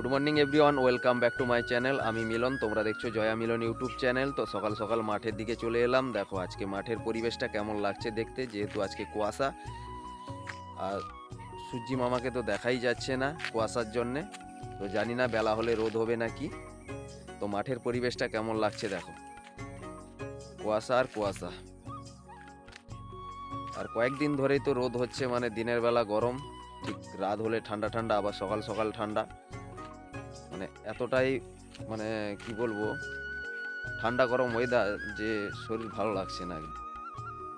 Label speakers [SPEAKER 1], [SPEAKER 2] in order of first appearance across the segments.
[SPEAKER 1] Good morning everyone welcome back to my channel আমি মিলন, তোমরা দেখছ জয়া মিলন ইউটিউব চ্যানেল তো সকাল সকাল মাঠের দিকে চলে এলাম। দেখো, আজকে মাঠের পরিবেশটা কেমন লাগছে দেখতে, যেহেতু আজকে কুয়াশা। আর সূর্যি মামাকে তো দেখাই যাচ্ছে না কুয়াশার জন্যে। তো জানি না, বেলা হলে রোদ হবে নাকি তো মাঠের পরিবেশটা কেমন লাগছে দেখো। কুয়াশা আর কুয়াশা। আর কয়েকদিন ধরেই তো রোদ হচ্ছে মানে দিনের বেলা গরম। ঠিক রাত হলে ঠান্ডা ঠান্ডা, আবার সকাল সকাল ঠান্ডা। মানে এতটাই মানে কি বলব, ঠান্ডা গরম ওয়েদার যে শরীর ভালো লাগছে না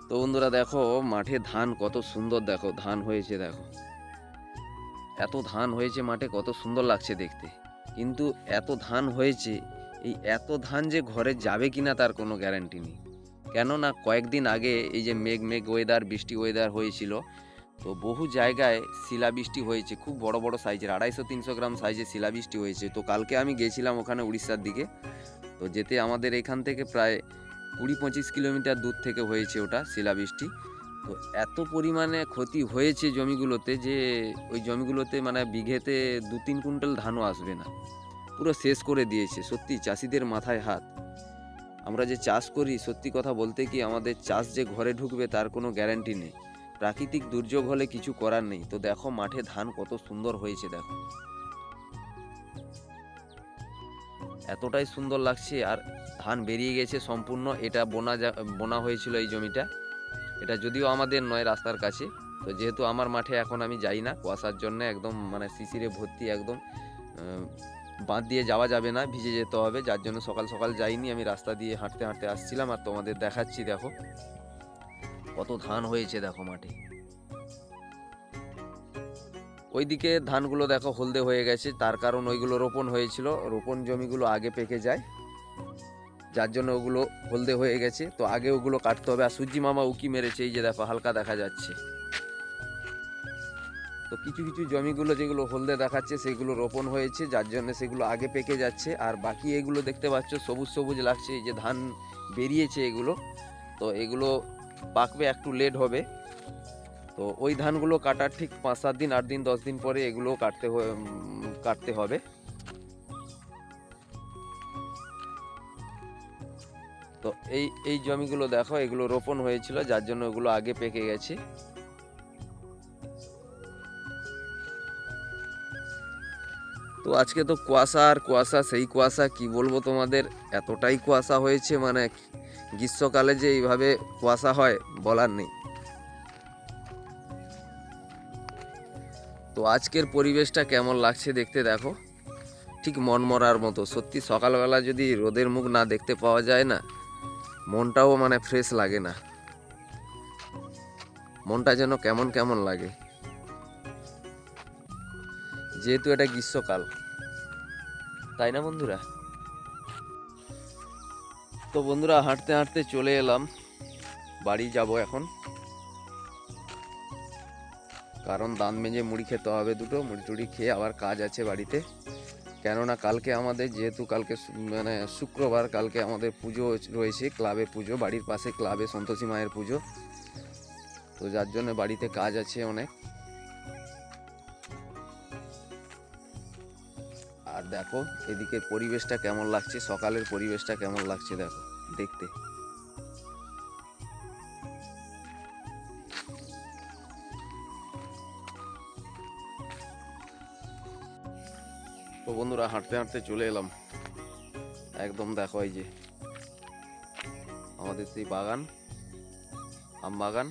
[SPEAKER 1] তো বন্ধুরা দেখো, মাঠে ধান কত সুন্দর দেখো, ধান হয়েছে দেখো। এত ধান হয়েছে মাঠে, কত সুন্দর লাগছে দেখতে। কিন্তু এত ধান হয়েছে, এই এত ধান যে ঘরে যাবে কিনা তার কোনো গ্যারান্টি নেই। কেননা কয়েকদিন আগে এই যে মেঘ মেঘ ওয়েদার বৃষ্টি ওয়েদার হয়েছিল তো বহু জায়গায় শিলাবৃষ্টি হয়েছে, খুব বড় বড় সাইজের আড়াইশো তিনশো গ্রাম সাইজের শিলাবৃষ্টি হয়েছে। তো কালকে আমি গেছিলাম ওখানে উড়িষ্যার দিকে, তো যেতে আমাদের এখান থেকে প্রায় কুড়ি পঁচিশ কিলোমিটার দূর থেকে হয়েছে ওটা শিলাবৃষ্টি। তো এত পরিমাণে ক্ষতি হয়েছে জমিগুলোতে যে ওই জমিগুলোতে মানে বিঘেতে দু তিন কুইন্টাল ধানও আসবে না। পুরো শেষ করে দিয়েছে, সত্যি চাষিদের মাথায় হাত। আমরা যে চাষ করি, সত্যি কথা বলতে কি আমাদের চাষ যে ঘরে ঢুকবে তার কোনো গ্যারান্টি নেই। প্রাকৃতিক দুর্যোগ হলে কিছু করার নেই। তো দেখো মাঠে ধান কত সুন্দর হয়েছে, দেখো। এতটাই সুন্দর লাগছে আর ধান বেরিয়ে গেছে সম্পূর্ণ। এটা বোনা বোনা হয়েছিল এই জমিটা। এটা যদিও আমাদের নয় রাস্তার কাছে। তো যেহেতু আমার মাঠে এখন আমি যাই না, কুয়াশার জন্য একদম মানে শিশিরে ভর্তি একদম বাঁধ দিয়ে যাওয়া যাবে না, ভিজে যেতে হবে। যার জন্য সকাল সকাল যাইনি, আমি রাস্তা দিয়ে হাঁটতে হাঁটতে আসছিলাম আর তোমাদের দেখাচ্ছি, দেখো। কত ধান হয়েছে দেখো মাঠে। ওইদিকে ধানগুলো দেখো হলদে হয়ে গেছে, তার কারণ ওইগুলো রোপণ হয়েছিল। রোপণ জমিগুলো আগে পেকে যায়, যার জন্য ওগুলো হলদে হয়ে গেছে। তো আগে ওগুলো কাটতে হবে, আর সূর্যি মামা উকি মেরেছে, এই যে দেখো হালকা দেখা যাচ্ছে। তো কিছু কিছু জমিগুলো যেগুলো হলদে দেখাচ্ছে, সেগুলো রোপণ হয়েছে, যার জন্য সেগুলো আগে পেকে যাচ্ছে। আর বাকি এগুলো দেখতে পাচ্ছ, সবুজ সবুজ লাগছে, এই যে ধান বেরিয়েছে এগুলো। তো এগুলো পাকবে একটু লেট হবে। তো ওই ধানগুলো কাটার ঠিক পাঁচ সাত দিন, আট দিন, দশ দিন পরে এগুলো কাটতে কাটতে হবে। তো এই এই জমিগুলো দেখো, এগুলো রোপণ হয়েছিল, যার জন্য এগুলো আগে পেকে গেছে। তো আজকে তো কুয়াশা, আর কুয়াশা, সেই কুয়াশা কি বলব তোমাদের? এতটাই কুয়াশা হয়েছে মানে গ্রীষ্মকালে যে এইভাবে কুয়াশা হয়, বলার নেই। তো আজকের পরিবেশটা কেমন লাগছে দেখতে দেখো। ঠিক মন মরার মতো। সত্যি সকালবেলা যদি রোদের মুখ না দেখতে পাওয়া যায় না, মনটাও মানে ফ্রেশ লাগে না। মনটা যেন কেমন কেমন লাগে। যেহেতু এটা গ্রীষ্মকাল। তাই না বন্ধুরা? তো বন্ধুরা, হাঁটতে হাঁটতে চলে এলাম। বাড়ি যাব এখন। কারণ দান মেজে মুড়ি খেতে হবে দুটো, মুড়ি টুড়ি খেয়ে আবার কাজ আছে বাড়িতে। কেননা কালকে আমাদের, যেহেতু কালকে মানে শুক্রবার, কালকে আমাদের পুজো রয়েছে, ক্লাবে পুজো, বাড়ির পাশে ক্লাবে সন্তোষী মায়ের পুজো। তো যার জন্য বাড়িতে কাজ আছে অনেক। আর দেখো, এদিকে পরিবেশটা কেমন লাগছে? সকালের পরিবেশটা কেমন লাগছে দেখো, দেখতে। তো বন্ধুরা, হাঁটতে হাঁটতে চলে এলাম। একদম দেখো এই যে, আমাদের সেই বাগান, আম বাগান,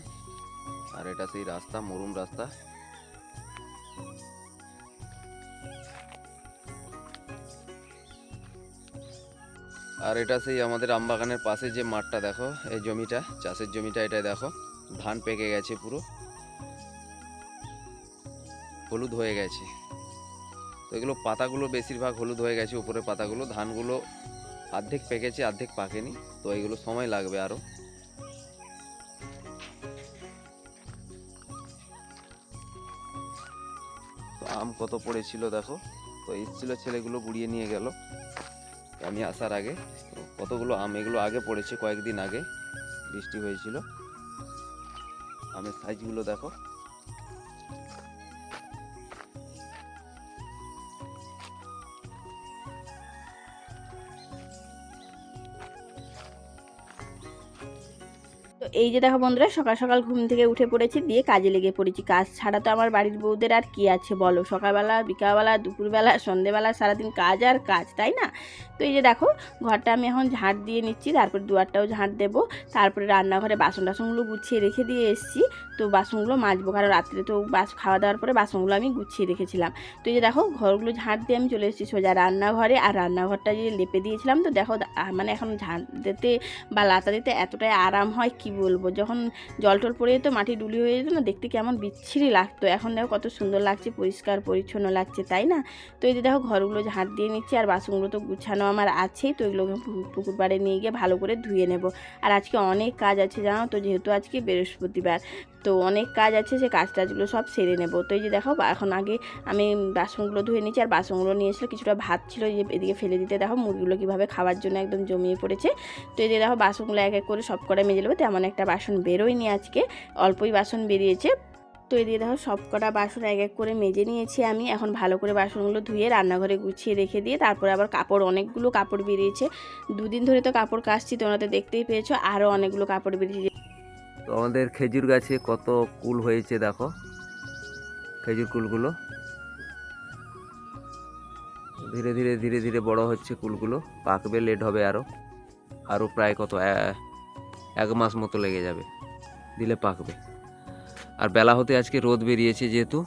[SPEAKER 1] আর এটা সেই রাস্তা, মরুম রাস্তা। আর এটা সেই আমাদের আম বাগানের পাশে যে মাঠটা, দেখো, এই জমিটা, চাষের জমিটা এটা দেখো। ধান পেকে গেছে পুরো। হলুদ হয়ে গেছে। তো এগুলো পাতাগুলো বেশিরভাগ হলুদ হয়ে গেছে উপরে পাতাগুলো। ধানগুলো অর্ধেক পেকেছে, অর্ধেক পাকেনি। তো এগুলো সময় লাগবে আরও আম কত পড়েছিল, দেখো? তো এসেছিল ছেলেগুলো গুড়িয়ে নিয়ে গেল। আমি আসার আগে কতগুলো আম এগুলো আগে পড়েছে কয়েকদিন আগে, বৃষ্টি হয়েছিল। আমের সাইজগুলো দেখো।
[SPEAKER 2] এই যে দেখো বন্ধুরা, সকাল সকাল ঘুম থেকে উঠে পড়েছি, দিয়ে কাজে লেগে পড়েছি। কাজ ছাড়া তো আমার বাড়ির বউদের আর কি আছে বলো? সকালবেলা, বিকালবেলা, দুপুরবেলা, সন্ধেবেলা, সারাদিন কাজ আর কাজ, তাই না? তো এই যে দেখো, ঘরটা আমি এখন ঝাঁট দিয়ে নিচ্ছি, তারপর দুয়ারটাও ঝাঁট দেবো। তারপরে রান্নাঘরে বাসন টাসনগুলো গুছিয়ে রেখে দিয়ে এসেছি। তো বাসনগুলো মাজবো, কারণ রাত্রে তো বাস, খাওয়া দাওয়ার পরে বাসনগুলো আমি গুছিয়ে রেখেছিলাম। তো এই যে দেখো, ঘরগুলো ঝাঁট দিয়ে আমি চলে এসেছি সোজা রান্নাঘরে। আর রান্নাঘরটা যে লেপে দিয়েছিলাম তো, দেখো মানে এখন ঝাঁট দিতে বা লাতা দিতে এতটাই আরাম হয়, কি বলব। যখন জল টল পড়ে যেত, মাটি ডুলি হয়ে যেত না, দেখতে কেমন বিচ্ছিরি লাগতো। এখন দেখো কত সুন্দর লাগছে, পরিষ্কার, পরিচ্ছন্ন লাগছে, তাই না? তো এই যে দেখো ঘরগুলো ঝাঁট দিয়ে নিচ্ছি, আর বাসনগুলো তো গুছানো আমার আছেই তো এগুলো পুকুর পাড়ে নিয়ে গিয়ে ভালো করে ধুয়ে নেব। আর আজকে অনেক কাজ আছে জানো তো, যেহেতু আজকে বৃহস্পতিবার। তো অনেক কাজ আছে, সে কাজ টাজগুলো সব সেরে নেব। তো এই যে দেখো এখন আগে আমি বাসনগুলো ধুয়ে নিয়েছি, আর বাসনগুলো নিয়ে কিছুটা ভাত ছিল যে এদিকে ফেলে দিতে দেখো, মুরগিগুলো কীভাবে খাওয়ার জন্য একদম জমিয়ে পড়েছে। তো এই যে দেখো, বাসনগুলো এক এক করে সব কটা মেজে নেব, তেমন একটা বাসন বেরোয়নি আজকে, অল্পই বাসন বেরিয়েছে। তো এই দিয়ে দেখো, সব কটা বাসন এক এক করে মেজে নিয়েছি আমি, এখন ভালো করে বাসনগুলো ধুয়ে রান্নাঘরে গুছিয়ে রেখে দিয়ে তারপরে আবার কাপড়, অনেকগুলো কাপড় বেরিয়েছে। দুদিন ধরে তো কাপড় কাচছি, তোমরা তো দেখতেই পেয়েছ, আরও অনেকগুলো কাপড় বেরিয়েছে।
[SPEAKER 1] তো আমাদের খেজুর গাছে কত কুল হয়েছে দেখো। খেজুর কুলগুলো। ধীরে ধীরে ধীরে ধীরে বড় হচ্ছে কুলগুলো। পাকবে লেট হবে আরও আরও প্রায় কত এক মাস মতো লেগে যাবে। দিলে পাকবে। আর বেলা হতে আজকে রোদ বেরিয়েছে যেহেতু।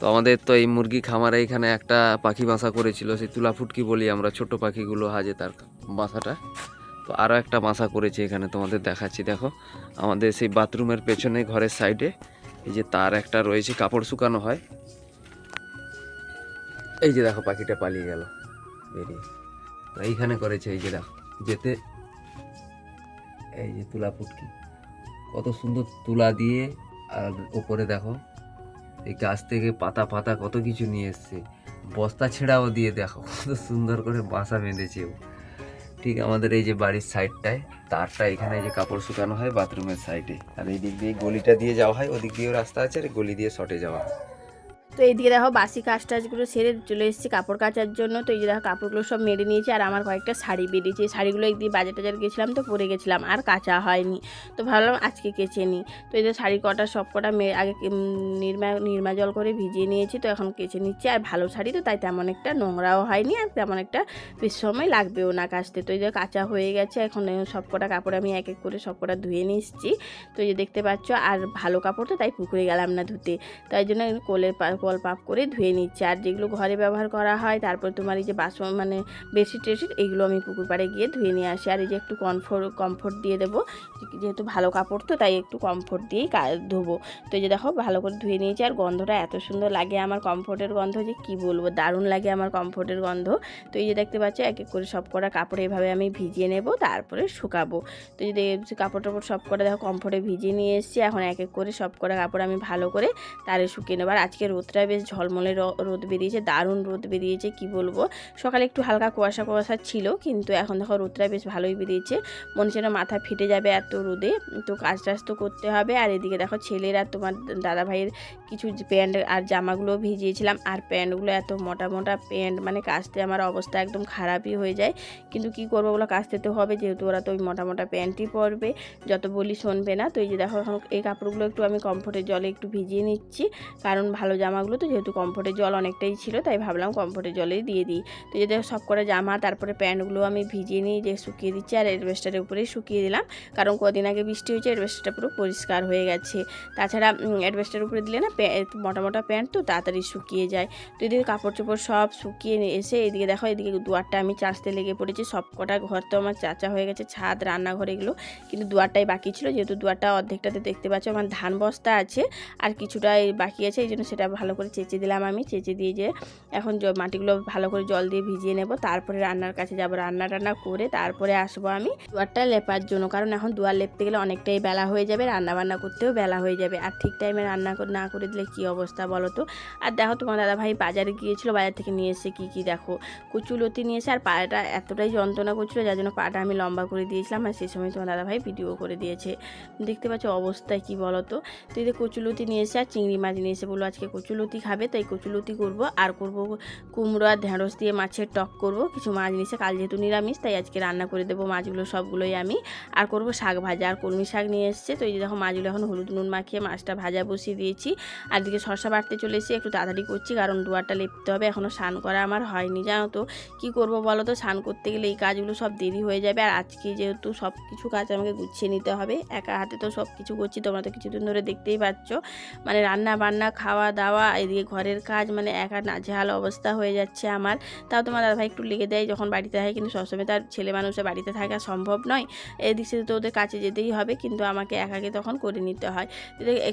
[SPEAKER 1] তো আমাদের তো এই মুরগি খামারে এখানে একটা পাখি বাসা করেছিল, সেই তুলা ফুটকি বলি আমরা, ছোট পাখিগুলো হাজে তার বাসাটা। তো আরও একটা বাসা করেছে এখানে তোমাদের দেখাচ্ছি, দেখো। আমাদের সেই বাথরুমের পেছনে, ঘরের সাইডে, এই যে তার একটা রয়েছে, কাপড় শুকানো হয়। এই যে দেখো, পাখিটা পালিয়ে গেল। বেরিয়ে। এইখানে করেছে, এই যে দেখো, যেতে। এই যে তুলা ফুটকি কত সুন্দর তুলা দিয়ে, আর ওপরে দেখো, এই গাছ থেকে পাতা পাতা কত কিছু নিয়ে এসছে। বস্তা ছেঁড়াও দিয়ে দেখো, কত সুন্দর করে বাসা বেঁধেছে ও। ঠিক আমাদের এই যে বাড়ির সাইডটায় তারটা এখানে যে কাপড় শুকানো হয় বাথরুমের সাইডে আর এই দিক দিয়ে গলিটা দিয়ে যাওয়া হয়, ওদিক দিয়েও রাস্তা আছে, আর গলি দিয়ে শটে যাওয়া হয়।
[SPEAKER 2] তো এইদিকে দেখো বাসি কাজ টাজগুলো সেরে চলে এসেছি কাপড় কাচার জন্য। তো এই যে দেখো কাপড়গুলো সব মেরে নিয়েছি আর আমার কয়েকটা শাড়ি বেরিয়েছে শাড়িগুলো একদিন বাজার টাজার গেছিলাম তো পরে গেছিলাম, আর কাঁচা হয়নি। তো ভাবলাম আজকে কেচে নিই। তো এই যে শাড়ি কটা সব কটা আগে নির্মা নির্মা জল করে ভিজিয়ে নিয়েছি তো এখন কেচে নিচ্ছি। আর ভালো শাড়ি তো তাই তেমন একটা নোংরাও হয়নি আর তেমন একটা বেশ সময় লাগবেও না কাচতে। তো এই যে কাঁচা হয়ে গেছে, এখন সব কটা কাপড় আমি এক এক করে সব কটা ধুয়ে নিচ্ছি। তো এই যে দেখতে পাচ্ছ, আর ভালো কাপড় তো তাই পুকুরে গেলাম না ধুতে। তাই জন্য কোলের কল পাপ করে ধুয়ে নিচ্ছি। আর যেগুলো ঘরে ব্যবহার করা হয়, তারপর তোমার এই যে বাসন মানে বেডশিট টেডশিট এইগুলো আমি পুকুর পাড়ে গিয়ে ধুয়ে নিয়ে আসি। আর এই যে একটু কমফোর্ট কমফোর্ট দিয়ে দেবো, যেহেতু ভালো কাপড় তো, তাই একটু কমফোর্ট দিয়েই ধোবো। তো এই যে দেখো, ভালো করে ধুয়ে নিয়েছি, আর গন্ধটা এত সুন্দর লাগে আমার কমফোর্টের গন্ধ যে কি বলব, দারুণ লাগে আমার কমফোর্টের গন্ধ। তো এই যে দেখতে পাচ্ছ, এক এক করে সব কটা কাপড় এভাবে আমি ভিজিয়ে নেব, তারপরে শুকাবো। তো যদি কাপড় টাপড় সব কটা দেখো কমফোর্টে ভিজিয়ে নিয়ে এসেছি, এখন এক এক করে সব কটা কাপড় আমি ভালো করে তারে শুকিয়ে নেব। আর আজকে রোদটা বেশ ঝলমলে রোদ বেরিয়েছে, দারুণ রোদ বেরিয়েছে, কি বলব? সকালে একটু হালকা কুয়াশা কুয়াশা ছিল, কিন্তু এখন দেখো রোদটা বেশ ভালোই বেরিয়েছে। মনে হচ্ছে মাথা ফেটে যাবে এত রোদে। তো কাজ টাজ তো করতে হবে। আর এদিকে দেখো ছেলের, তোমার দাদা ভাইয়ের কিছু প্যান্ট আর জামাগুলো ভিজিয়েছিলাম। আর প্যান্টগুলো এত মোটা মোটা প্যান্ট মানে কাচতে আমার অবস্থা একদম খারাপই হয়ে যায়। কিন্তু কি করব বলো, কাচতে তো হবে, যেহেতু ওরা তো ওই মোটা মোটা প্যান্টই পরবে। যত বলি শুনবে না। তো এই যে দেখো এখন এই কাপড়গুলো একটু আমি কমফোর্টের জলে একটু ভিজিয়ে নিচ্ছি। কারণ ভালো জামাগুলো তো যেহেতু কমফোর্টের জল অনেকটাই ছিল, তাই ভাবলাম কমফোর্টের জলেই দিয়ে দিই। তো এই যে দেখো সব করে জামা, তারপরে প্যান্টগুলো আমি ভিজিয়ে নিয়ে যে শুকিয়ে দিচ্ছি আর এডভেস্টারের উপরেই শুকিয়ে দিলাম। কারণ কদিন আগে বৃষ্টি হয়েছে এডভেস্টারটা পুরো পরিষ্কার হয়ে গেছে। তাছাড়া এডভেস্টারের উপরে দিলে না মোটা মোটা প্যান্ট তো তাড়াতাড়ি শুকিয়ে যায়। তো এদিকে কাপড় চোপড় সব শুকিয়ে এসে এদিকে দেখো, এদিকে দুয়ারটা আমি চাঁচতে লেগে পড়েছি। সব কটা ঘর তো আমার চাচা হয়ে গেছে, ছাদ, রান্নাঘর এগুলো। কিন্তু দুয়ারটাই বাকি ছিল, যেহেতু দুয়ারটা অর্ধেকটাতে দেখতে পাচ্ছ আমার ধান বস্তা আছে, আর কিছুটাই বাকি আছে, এই জন্য সেটা ভালো করে চেঁচে দিলাম আমি চেঁচে দিয়ে যে এখন মাটিগুলো ভালো করে জল দিয়ে ভিজিয়ে নেব, তারপরে রান্নার কাছে যাব। রান্না টান্না করে তারপরে আসব আমি দুয়ারটা লেপার জন্য, কারণ এখন দুয়ার লেপতে গেলে অনেকটাই বেলা হয়ে যাবে রান্না বান্না করতেও বেলা হয়ে যাবে। আর ঠিক টাইমে রান্না না করে দিলে কী অবস্থা বলো তো? আর দেখো তোমার দাদা ভাই বাজারে গিয়েছিল, বাজার থেকে নিয়ে এসে কী কী দেখো? কচুলতি নিয়ে এসে আর পাটা এতটাই যন্ত্রণা করছিল যার জন্য পাটা আমি লম্বা করে দিয়েছিলাম আর সেই সময় তোমার দাদা ভাই ভিডিও করে দিয়েছে। দেখতে পাচ্ছ অবস্থায় কি বলো তো? তো এই যে কচুলতি নিয়ে এসে আর চিংড়ি মাছ নিয়ে এসে বলল আজকে কচুলতি কচুলতি খাবে, তাই কচুলতি করব। আর করব কুমড়ো আর ঢেঁড়স দিয়ে মাছের টক করব। কিছু মাছ নিয়েছে, কাল যেহেতু নিরামিষ, তাই আজকে রান্না করে দেবো মাছগুলো, সবগুলোই আমি। আর করব শাক ভাজা। আর কলমি শাক নিয়ে এসছে, তো এই যে দেখো মাছগুলো এখন হলুদ নুন মাখিয়ে মাছটা ভাজা বসিয়ে দিয়েছি। আর দিকে শসা বাড়তে চলে একটু তাড়াতাড়ি করছি, কারণ দুয়ারটা লেপতে হবে। এখনও স্নান করা আমার হয়নি, জানো তো। কী করব বলো তো? স্নান করতে গেলে এই কাজগুলো সব দেরি হয়ে যাবে। আর আজকে যেহেতু সব কিছু কাজ আমাকে গুছিয়ে নিতে হবে, একা হাতে তো সব কিছু করছি, তোমরা তো কিছুদিন ধরে দেখতেই পাচ্ছ। মানে রান্না বান্না খাওয়া দাওয়া এদিকে ঘরের কাজ মানে একা নাজেহাল অবস্থা হয়ে যাচ্ছে আমার। তাও তোমার দাদাভাই একটু লেগে দেয় যখন বাড়িতে থাকে, কিন্তু সবসময় তার ছেলে মানুষে বাড়িতে থাকা সম্ভব নয়। এদিক সেদিক তো ওদের কাছে যেতেই হবে, কিন্তু আমাকে একাকে তখন করে নিতে হয়।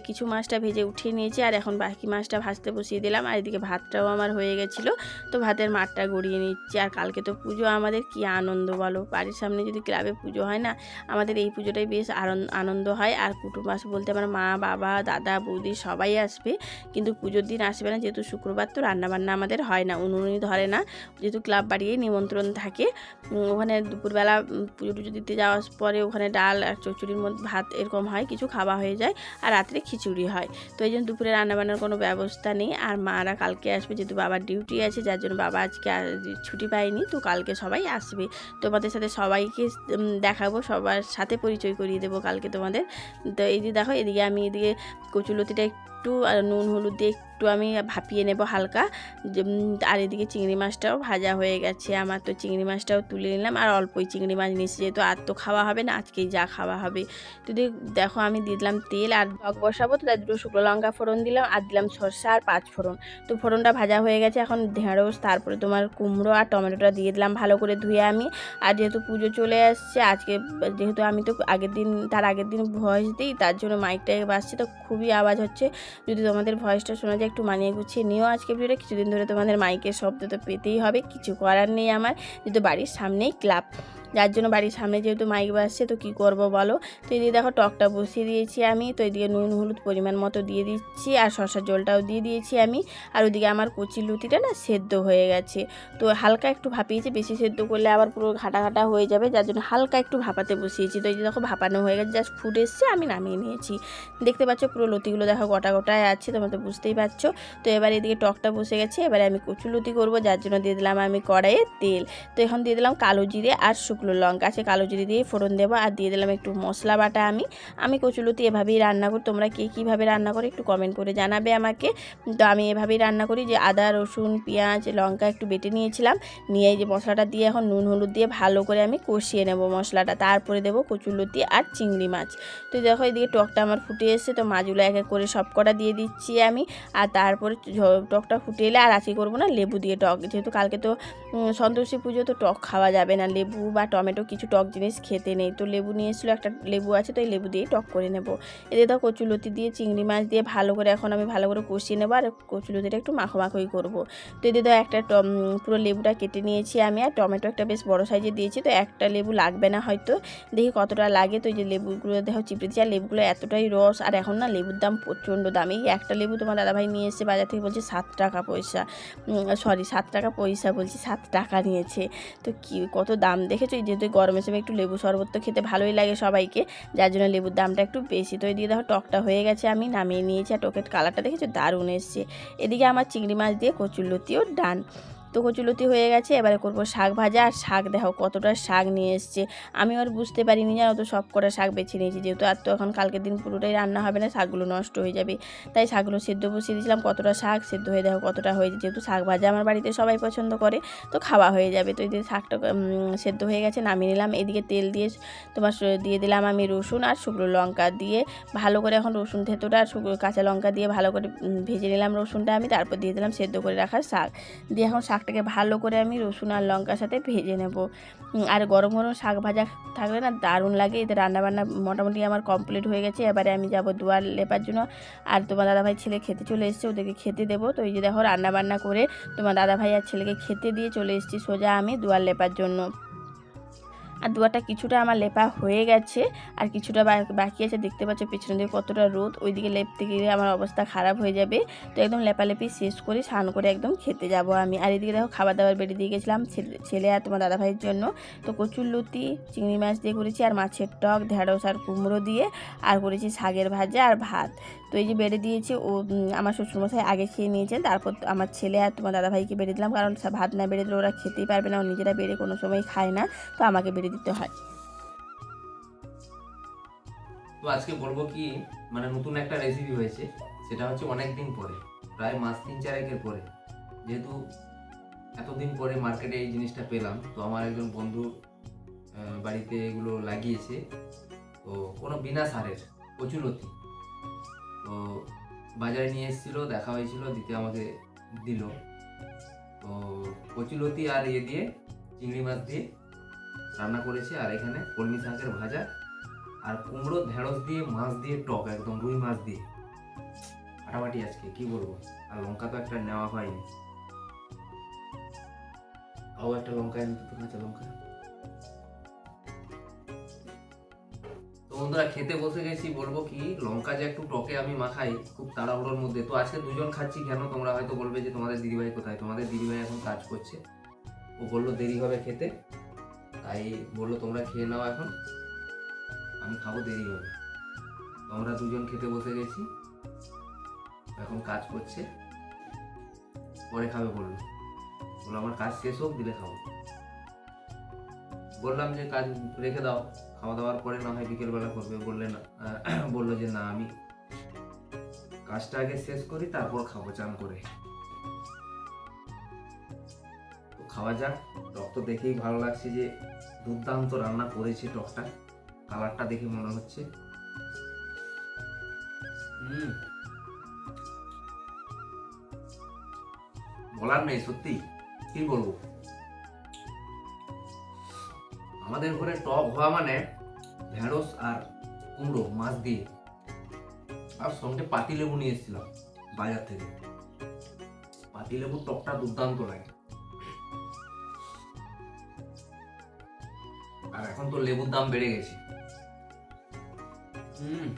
[SPEAKER 2] কিছু মাছটা ভেজে উঠিয়ে নিয়েছি, আর এখন বাকি মাছটা ভাজতে বসিয়ে দিলাম। আর এদিকে ভাতটাও আমার হয়ে গেছিল, তো ভাতের মাঠটা গড়িয়ে নিচ্ছি। আর কালকে তো পুজো, আমাদের কি আনন্দ বলো? বাড়ির সামনে যদি ক্লাবে পুজো হয় না, আমাদের এই পুজোটাই বেশ আনন্দ হয়। আর কুটুম আসবে বলতে আমার মা, বাবা, দাদা, বৌদি সবাই আসবে, কিন্তু পুজোর দিন আসবে না, যেহেতু শুক্রবার তো রান্নাবান্না আমাদের হয় না, উনুনই ধরে না, যেহেতু ক্লাব বাড়িয়ে নিমন্ত্রণ থাকে। ওখানে দুপুরবেলা পুজো টুজো দিতে যাওয়ার পরে ওখানে ডাল আর চচ্চড়ির মধ্যে ভাত এরকম হয়, কিছু খাওয়া হয়ে যায় আর রাত্রে খিচুড়ি হয়। তো এই জন্য দুপুরে রান্নাবান্নার কোনো ব্যবস্থা নেই আর মারা কালকে আসবে, যেহেতু বাবার ডিউটি আছে, যার জন্য বাবা আজকে ছুটি পায়নি, তো কালকে সবাই আসবে। তোমাদের সাথে সবাইকে দেখাবো, সবার সাথে পরিচয় করিয়ে দেবো কালকে তোমাদের। তো এই যে দেখো, এদিকে আমি এদিকে কচুলতিটা একটু নুন, হলুদ দিয়ে একটু আমি ভাপিয়ে নেব হালকা। আর এদিকে চিংড়ি মাছটাও ভাজা হয়ে গেছে। আমার তো চিংড়ি মাছটাও তুলে নিলাম, আর অল্পই চিংড়ি মাছ নিয়েছি, যেহেতু আর তো খাওয়া হবে না, আজকেই যা খাওয়া হবে। তো দেখো আমি দিলাম তেল, আর টক বসাবো তো দুটো শুকনো লঙ্কা ফোড়ন দিলাম, আর দিলাম সর্ষে আর পাঁচ ফোড়ন। তো ফোড়নটা ভাজা হয়ে গেছে, এখন ঢেঁড়স, তারপরে তোমার কুমড়ো আর টমেটোটা দিয়ে দিলাম ভালো করে ধুয়ে আমি। আর যেহেতু পুজো চলে আসছে, আজকে, যেহেতু আমি তো আগের দিন, তার আগের দিন ভয়েস দিই, তার জন্য মাইকটাকে বাজছে, তো খুবই আওয়াজ হচ্ছে। যদি তোমাদের ভয়েসটা শোনা যায়, একটু মানিয়ে গুছিয়ে নিও আজকে ভিডিওটা কিছুদিন ধরে তোমাদের মাইকের শব্দ তো পেতেই হবে, কিছু করার নেই আমার, যেহেতু বাড়ির সামনেই ক্লাব যার জন্য বাড়ির সামনে যেহেতু মাইক বাজছে, তো কী করব বলো? তো এদিকে দেখো টকটা বসিয়ে দিয়েছি আমি, তো এদিকে নুন, হলুদ পরিমাণ মতো দিয়ে দিচ্ছি, আর শসার জলটাও দিয়ে দিয়েছি আমি। আর ওদিকে আমার কচি লুতিটা না সেদ্ধ হয়ে গেছে। তো হালকা একটু ভাপিয়েছি, বেশি সেদ্ধ করলে আবার পুরো ঘাটা ঘাটা হয়ে যাবে, যার জন্য হালকা একটু ভাপাতে বসিয়েছি। তো এই যে দেখো ভাপানো হয়ে গেছে জাস্ট ফুট এসছে, আমি নামিয়ে নিয়েছি। দেখতে পাচ্ছ পুরো লতিগুলো দেখো গোটা গোটায় আছে, তোমরা তো বুঝতেই পারছ। তো এবার এদিকে টকটা বসে গেছে, এবারে আমি কচু লুতি করব, যার জন্য দিয়ে দিলাম আমি কড়াইয়ে তেল। তো এখন দিয়ে দিলাম কালো জিরে আর শুকনো লঙ্কা আছে, কালো জিরে দিয়ে ফোড়ন দেবো আর দিয়ে দিলাম একটু মশলা বাটা আমি। আমি কচুলতি এভাবেই রান্না করি, তোমরা কে কীভাবে রান্না করো একটু কমেন্ট করে জানাবে আমাকে। তো আমি এভাবেই রান্না করি, যে আদা, রসুন, পেঁয়াজ, লঙ্কা একটু বেটে নিয়েছিলাম। নিয়ে যে মশলাটা দিয়ে এখন নুন, হলুদ দিয়ে ভালো করে আমি কষিয়ে নেব মশলাটা। তারপরে দেবো কচুলতি আর চিংড়ি মাছ। তো দেখো এদিকে টকটা আমার ফুটে এসছে, তো মাছগুলো এক এক করে সব কটা দিয়ে দিচ্ছি আমি। আর তারপরে টকটা ফুটে এলে আর আছি করব না, লেবু দিয়ে টক। যেহেতু কালকে তো সন্তোষী পুজো, তো টক খাওয়া যাবে না। লেবু বা টমেটো কিছু টক জিনিস খেতে নেই। তো লেবু নিয়ে এসেছিল একটা লেবু আছে, তো এই লেবু দিয়ে টক করে নেব। এতে তো কচুলতি দিয়ে, চিংড়ি মাছ দিয়ে ভালো করে এখন আমি ভালো করে কষিয়ে নেব আর কচুলতিটা একটু মাখো মাখোই করব। তো এতে তো একটা পুরো লেবুটা কেটে নিয়েছি আমি আর টমেটো একটা বেশ বড় সাইজে দিয়েছি। তো একটা লেবু লাগবে না হয়তো, দেখি কতটা লাগে। তো এই যে লেবুগুলো দেখো চিপড়েছি আর লেবুগুলো এতটাই রস। আর এখন না লেবুর দাম প্রচণ্ড দাম। এই একটা লেবু তোমার দাদাভাই নিয়ে এসে বাজার থেকে, বলছে সাত টাকা পয়সা। সরি সাত টাকা পয়সা বলছি, সাত টাকা নিয়েছে। তো কি, কত দাম দেখেছ? যেহেতু গরম হিসেবে একটু লেবু শরবত তো খেতে ভালোই লাগে সবাইকে, যার জন্য লেবুর দামটা একটু বেশি। তো দিয়ে দেখো, টকটা হয়ে গেছে, আমি নামিয়ে নিয়েছি, আর টকের কালারটা দেখেছি? দারুণ এসছে। এদিকে আমার চিংড়ি মাছ দিয়ে কচুর লতিও ডান। তো কচুলতি হয়ে গেছে, এবারে করব শাক ভাজা, আর শাক দেখো কতটা শাক নিয়ে এসছে। আমি আর বুঝতে পারিনি জানো তো, সব কটা শাক বেছে নিয়েছি, যেহেতু আর তো এখন কালকের দিন পুরোটাই রান্না হবে না, শাকগুলো নষ্ট হয়ে যাবে। তাই শাকগুলো সেদ্ধ বসিয়ে দিয়েছিলাম, কতটা শাক সেদ্ধ হয়ে দেখো কতটা হয়েছে, যেহেতু শাক ভাজা আমার বাড়িতে সবাই পছন্দ করে, তো খাওয়া হয়ে যাবে। তো এই যে শাকটা সেদ্ধ হয়ে গেছে, নামিয়ে নিলাম, এদিকে তেল দিয়ে তোমার দিয়ে দিলাম আমি রসুন আর শুকনো লঙ্কা দিয়ে ভালো করে এখন রসুন থেতোটা আর শুকনো কাঁচা লঙ্কা দিয়ে ভালো করে ভেজে নিলাম রসুনটা আমি, তারপর দিয়ে দিলাম সেদ্ধ করে রাখা শাক। দিয়ে এখন শাকটাকে ভালো করে আমি রসুন আর লঙ্কার সাথে ভেজে নেব। আর গরম গরম শাক ভাজা থাকলে না দারুণ লাগে। এতে রান্নাবান্না মোটামুটি আমার কমপ্লিট হয়ে গেছে। এবারে আমি যাব দুয়ার লেপার জন্য। আর তোমার দাদাভাই ছেলে খেতে চলে এসছে, ওদেরকে খেতে দেবো। তো এই যে দেখো রান্নাবান্না করে তোমার দাদাভাই আর ছেলেকে খেতে দিয়ে চলে এসেছি সোজা আমি দুয়ার লেপার জন্য। আর দুয়ারটা কিছুটা আমার লেপা হয়ে গেছে, আর কিছুটা বাকি আছে, দেখতে পাচ্ছ পেছনে দিকে কতটা রোদ, ওইদিকে লেপতে গেলে আমার অবস্থা খারাপ হয়ে যাবে। তো একদম লেপালেপি শেষ করে স্নান করে একদম খেতে যাব আমি। আর এদিকে দেখো খাবার দাবার বেড়ে দিয়ে গেছিলাম ছেলে- আর তোমার দাদাভাইয়ের জন্য। তো কচুর লুতি, চিংড়ি মাছ দিয়ে করেছি, আর মাছের টক, ঢেঁড়স আর কুমড়ো দিয়ে, আর করেছি শাকের ভাজা আর ভাত। তো এই যে বেড়ে দিয়েছি, ও আমার শ্বশুরমশাই আগে খেয়ে নিয়েছেন, তারপর আমার ছেলে আর তোমার দাদাভাইকে বেড়ে দিলাম, কারণ ভাত না বেড়ে দিলে ওরা খেতেই পারবে না, ও নিজেরা বেড়ে কোনো সময় খায় না, তো আমাকে বেড়ে দিতে হয়।
[SPEAKER 1] তো আজকে বলব কি মানে নতুন একটা রেসিপি হয়েছে, সেটা হচ্ছে অনেক দিন পরে, প্রায় মাস তিন চারেকের পরে। যেহেতু এতদিন পরে মার্কেটে এই জিনিসটা পেলাম, তো আমার একজন বন্ধু বাড়িতে এগুলো লাগিয়েছে, তো কোনো বিনা সারের কচুলতি তো বাজারে নিয়ে এসেছিল, দেখা হয়েছিল, দিতে আমাকে দিল। তো কচুলতি আর ইয়ে দিয়ে, চিংড়ি মাছ দিয়ে রান্না করেছে, আর এখানে কলমি শাকের ভাজা আর কুমড়ো, ঢেঁড়স দিয়ে, মাছ দিয়ে, টক একদম রুই মাছ দিয়ে। ফাটাফাটি আজকে, কি বলব? আর লঙ্কা তো একটা নেওয়া হয়নি। আও একটা লঙ্কা এনে তো কাঁচা লঙ্কা। বন্ধুরা, খেতে বসে গেছি, বলব কি, লঙ্কা যে একটু টকে আমি মাখাই, খুব তাড়াহুড়োর মধ্যে। তো আজকে দুজন খাচ্ছি, কেন তোমরা হয়তো বলবে যে তোমাদের দিদিভাই কোথায়? তোমাদের দিদিভাই এখন কাজ করছে। ও বলল দেরি হবে খেতে। তাই বলল, তোমরা খেয়ে নাও এখন। আমি খাব, দেরি হবে। তো আমরা দুজন খেতে বসে গেছি। এখন কাজ করছে। পরে খাবে বলল। বলল, আমার কাজ শেষ হোক, দিলে খাব। বললাম যে, কাজ রেখে দাও, খাওয়া দাওয়ার পরে না হয় বিকেলবেলা করবে। বললে না, বলল যে, না, আমি কাজটা আগে শেষ করি, তারপর খাব, চান করে। খাওয়া যাক। টক তো দেখেই ভালো লাগছে যে দুর্দান্ত রান্না করেছে টকটা। কালারটা দেখে মনে হচ্ছে। বলার নেই, সত্যি। কি বলব? আমাদের ঘরে টক হওয়া মানে ঢেঁড়স আর কুমড়ো, মাছ দিয়ে। আর সঙ্গে পাতি লেবু নিয়ে এসেছিলাম বাজার থেকে। পাতি লেবুর টকটা দুর্দান্ত লাগে। এখন তো লেবুর দাম বেড়ে গেছে। হুম।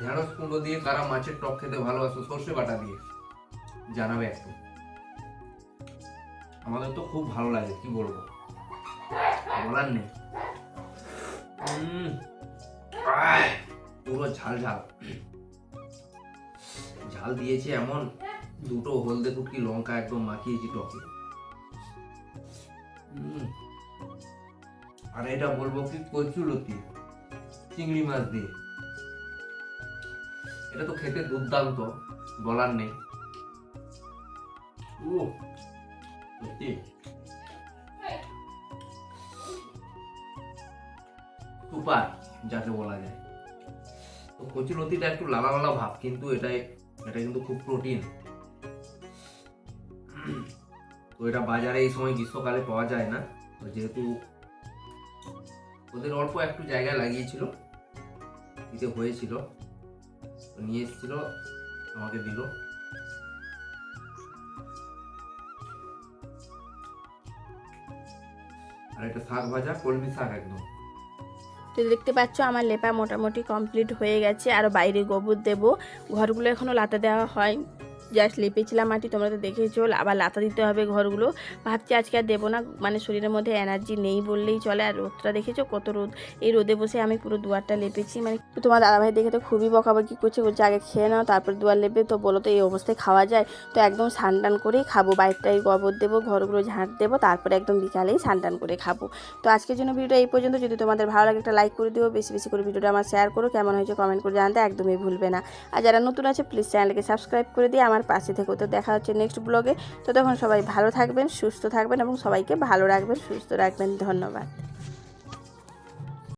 [SPEAKER 1] ঢেঁড়স কুমড়ো দিয়ে কারা মাছের টক খেতে ভালোবাসো, সর্ষে বাটা দিয়ে। জানাবে একটু। আমাদের তো খুব ভালো লাগে, কি বলব? বলার নেই। পুরো ঝাল ঝাল। ঝাল দিয়েছে এমন দুটো হলদে কুটকি লঙ্কা একদম মাখিয়েছি টকে। আর এটা বলব কি কচুলতি চিংড়ি মাছ দিয়ে। এটা তো খেতে দুর্দান্ত, বলার নেই। সুপার, যাকে বলা যায়। তো কচুলতিটা একটু লালা লালা ভাব, কিন্তু এটাই, এটা কিন্তু খুব প্রোটিন তো এটা বাজারে এই সময় গ্রীষ্মকালে পাওয়া যায় না। তো যেহেতু ওদের অল্প একটু জায়গায় লাগিয়েছিল, দিতে হয়েছিল। নিয়ে এসেছিল, আমাকে দিল। আর একটা শাক ভাজা, কলমি শাক একদম।
[SPEAKER 2] তো দেখতে পাচ্ছ, আমার লেপা মোটামুটি কমপ্লিট হয়ে গেছে। আর বাইরে গোবর দেবো। ঘরগুলো এখনও লাতা দেওয়া হয়। জাস্ট লেপেছিলাম মাটি, তোমরা তো দেখেছ, আবার লাতা দিতে হবে ঘরগুলো। ভাবছি আজকে আর দেবো না মানে শরীরের মধ্যে এনার্জি নেই বললেই চলে, আর রোদটা দেখেছ কত রোদ। এই রোদে বসে আমি পুরো দুয়ারটা লেপেছি মানে তোমার দাদাভাই দেখে তো খুবই বকাবকি করছে, বলছে আগে খেয়ে নাও, তারপর দুয়ার লেপে, তো বলো তো এই অবস্থায় খাওয়া যায়? তো একদম স্নান করেই খাব বাইরটাই গোবর দেবো, ঘরগুলো ঝাঁট দেবো, তারপরে একদম বিকালেই স্নান করে খাব। তো আজকের জন্য ভিডিওটা এই পর্যন্ত, যদি তোমাদের ভালো লাগে একটা লাইক করে দিও, বেশি বেশি করে ভিডিওটা আমার শেয়ার করো, কেমন হয়েছে কমেন্ট করে জানাতে একদমই ভুলবে না। আর যারা নতুন আছে প্লিজ চ্যানেলকে সাবস্ক্রাইব করে দিয়ে আমার পাশে থেকো তো দেখা হচ্ছে নেক্সট ব্লগে তো তখন সবাই ভালো থাকবেন, সুস্থ থাকবেন এবং সবাইকে ভালো রাখবেন, সুস্থ রাখবেন। ধন্যবাদ।